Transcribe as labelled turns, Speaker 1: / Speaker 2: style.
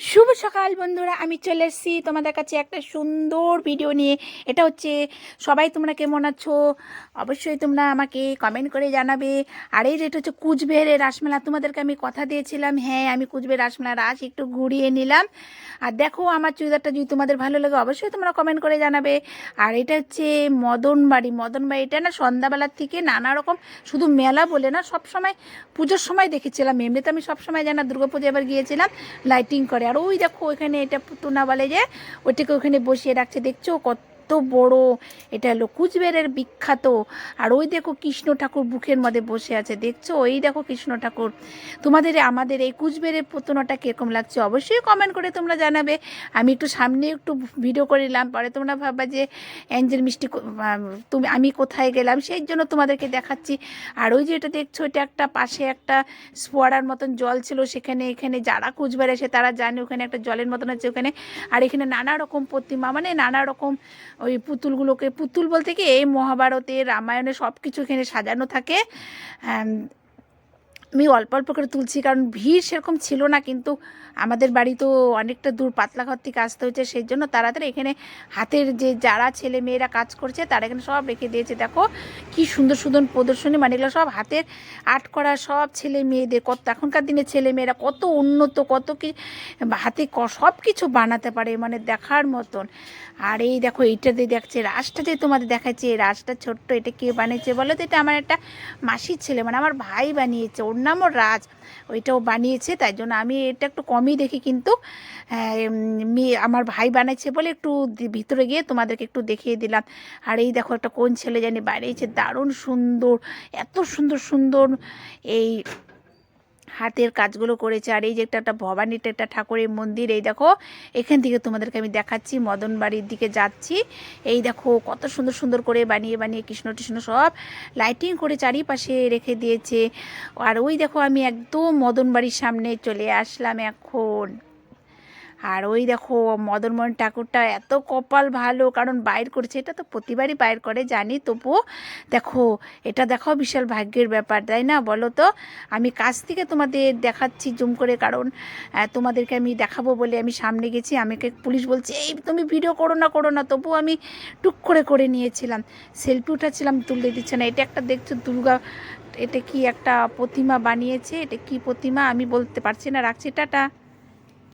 Speaker 1: শুভ সকাল বন্ধুরা, আমি চলে এসেছি তোমাদের কাছে একটা সুন্দর ভিডিও নিয়ে। এটা হচ্ছে, সবাই তোমরা কেমন আছো? অবশ্যই তোমরা আমাকে কমেন্ট করে জানাবে। আর এই যেটা হচ্ছে কুচবিহারের রাসমেলা, তোমাদেরকে আমি কথা দিয়েছিলাম। হ্যাঁ আমি কুচবিহার রাসমেলা রাস একটু ঘুরিয়ে নিলাম। আর দেখো, আমার চুড়িদারটা যদি তোমাদের ভালো লাগে, অবশ্যই তোমরা কমেন্ট করে জানাবে। আর এটা হচ্ছে মদনবাড়ি। মদনবাড়ি, এটা না সন্ধ্যাবেলার থেকে নানা রকম, শুধু মেলা বলে না সব সময় পুজোর সময় দেখেছিলাম। এমনিতে আমি সবসময় জানা দুর্গা পুজো এবার গিয়েছিলাম লাইটিং করে। আর ওই দেখো ওইখানে এটা পুতুনা বলে যে ওইটাকে ওখানে বসিয়ে রাখছে দেখছ? কত বড়, এটা হলো কুচবিহারের বিখ্যাত। আর ওই দেখো কৃষ্ণ ঠাকুর বুকের মধ্যে বসে আছে, দেখছ? ওই দেখো কৃষ্ণ ঠাকুর। তোমাদের, আমাদের এই কুচবিহারের পুতুনাটা কীরকম লাগছে অবশ্যই কমেন্ট করে তোমরা জানাবে। আমি একটু সামনে একটু ভিডিও করে নিলাম, পরে তোমরা ভাববা যে, অ্যাঞ্জেল মিষ্টি তুমি, আমি কোথায় গেলাম? সেই জন্য তোমাদেরকে দেখাচ্ছি। আর ওই যে এটা দেখছ, এটা একটা পাশে একটা স্পোয়ারার মতন জল ছিল, সেখানে, এখানে যারা কুচবিহার এসে তারা জানে, ওখানে একটা জলের মতন আছে ওখানে। আর এখানে নানা রকম প্রতিমা মানে নানা রকম ওই পুতুলগুলোকে পুতুল বলতে কি এই মহাভারতে রামায়ণে সব কিছু এখানে সাজানো থাকে। আম, অল্প অল্প করে তুলছি কারণ ভিড় সেরকম ছিল না কিন্তু আমাদের বাড়ি তো অনেকটা দূর পাতলা ঘর থেকে আসতে হয়েছে সেই জন্য তাড়াতাড়ি এখানে হাতের যে যারা ছেলে মেয়েরা কাজ করছে তারা এখানে সব রেখে দিয়েছে। দেখো কি সুন্দর সুন্দর প্রদর্শনী মানে এগুলো সব হাতের আর্ট করা সব ছেলে মেয়েদের কত এখনকার দিনে ছেলে মেয়েরা কত উন্নত কত কি হাতে সব কিছু বানাতে পারে মানে দেখার মতন। আর এই দেখো এইটাতে দেখছে রাসটা যে তোমাদের দেখাচ্ছে এই রাসটা ছোট্ট এটা কে বানিয়েছে বলো তো? এটা আমার একটা মাসির ছেলে মানে আমার ভাই বানিয়েছে ওর নামও রাজ। ওইটাও বানিয়েছে, তাই জন্য আমি এটা একটু কমই দেখি কিন্তু মেয়ে আমার ভাই বানাইছে বলে একটু ভিতরে গিয়ে তোমাদেরকে একটু দেখিয়ে দিলাম। আর এই দেখো একটা কোন ছেলে জানি বানিয়েছে, দারুণ সুন্দর, এত সুন্দর সুন্দর, এই হাতের কাজগুলো করেছে। আর এই যে একটা একটা ভবানীটা একটা ঠাকুরের মন্দির, এই দেখো, এখান থেকে তোমাদেরকে আমি দেখাচ্ছি মদন বাড়ির দিকে যাচ্ছি। এই দেখো, কত সুন্দর সুন্দর করে বানিয়ে বানিয়ে কৃষ্ণ টিষ্ণ সব লাইটিং করে চারিপাশে রেখে দিয়েছে। আর ওই দেখো, আমি একদম মদন বাড়ির সামনে চলে আসলাম এখন। আর ওই দেখো মদনমোহন ঠাকুরটা এত কপাল ভালো, কারণ বাইর করেছে, এটা তো প্রতিবারই বাইর করে, জানি তবুও দেখো, এটা দেখো বিশাল ভাগ্যের ব্যাপার, তাই না? বলো তো, আমি কাছ থেকে তোমাদের দেখাচ্ছি জুম করে, কারণ তোমাদেরকে আমি দেখাবো বলে আমি সামনে গেছি, আমাকে পুলিশ বলছে, এই তুমি ভিডিও করো না করো না। তবুও আমি টুক করে করে নিয়েছিলাম সেলফি উঠাচ্ছিলাম তুলতে দিচ্ছে না, এটা একটা দেখছ দুর্গা, এটা কি একটা প্রতিমা বানিয়েছে, এটা কি প্রতিমা? আমি বলতে পারছি না, রাখছি, টাটা।